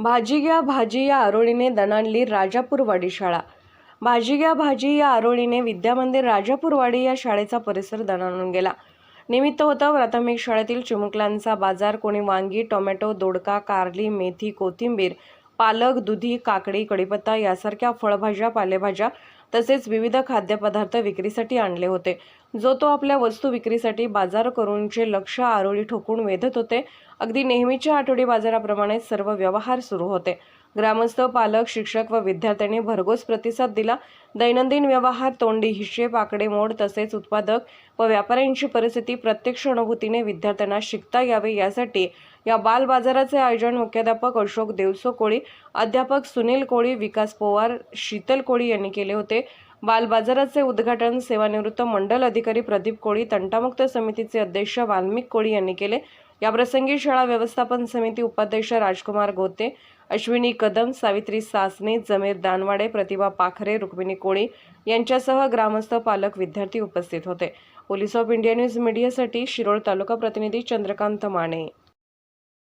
भाजी घ्या भाजी या आरोळीने दणाणली राजापूरवाडी शाळा. भाजी घ्या भाजी या आरोळीने विद्यामंदिर राजापूरवाडी या शाळेचा परिसर दणाणून गेला. निमित्त होतं प्राथमिक शाळेतील चिमुकल्यांचा बाजार. कोणी वांगी टोमॅटो दोडका कारली मेथी कोथिंबीर पालक दुधी काकडी कडीपत्ता यासारख्या फळभाज्या पालेभाज्या तसेच विविध खाद्यपदार्थ विक्रीसाठी आणले होते. जो तो आपल्या वस्तू विक्रीसाठी बाजार करूनचे लक्ष आरोळी ठोकून वेधत होते. अगदी नेहमीच्या आठवडी बाजाराप्रमाणे सर्व व्यवहार सुरू होते. ग्रामस्थ पालक शिक्षक व विद्यार्थ्यांनी भरघोस प्रतिसाद दिला. दैनंदिन व्यवहार तोंडी हिशेब आकडेमोड तसेच उत्पादक व व्यापाऱ्यांची परिस्थिती प्रत्यक्ष अनुभूतीने विद्यार्थ्यांना शिकता यावे यासाठी या बाल बाजाराचे आयोजन मुख्याध्यापक अशोक देवसो कोळी अध्यापक सुनील कोळी विकास पोवार शीतल कोळी यांनी केले होते. बाल बाजाराचे उद्घाटन सेवानिवृत्त मंडल अधिकारी प्रदीप कोळी तंटामुक्त समितीचे अध्यक्ष वाल्मिक कोळी यांनी केले. याप्रसंगी शाळा व्यवस्थापन समिती उपाध्यक्ष राजकुमार गोते अश्विनी कदम सावित्री सासने जमीर दानवाडे प्रतिभा पाखरे रुक्मिणी कोळी यांच्यासह ग्रामस्थ पालक विद्यार्थी उपस्थित होते. पोलीस ऑफ इंडिया न्यूज मीडियासाठी शिरोळ तालुका प्रतिनिधी चंद्रकांत माने.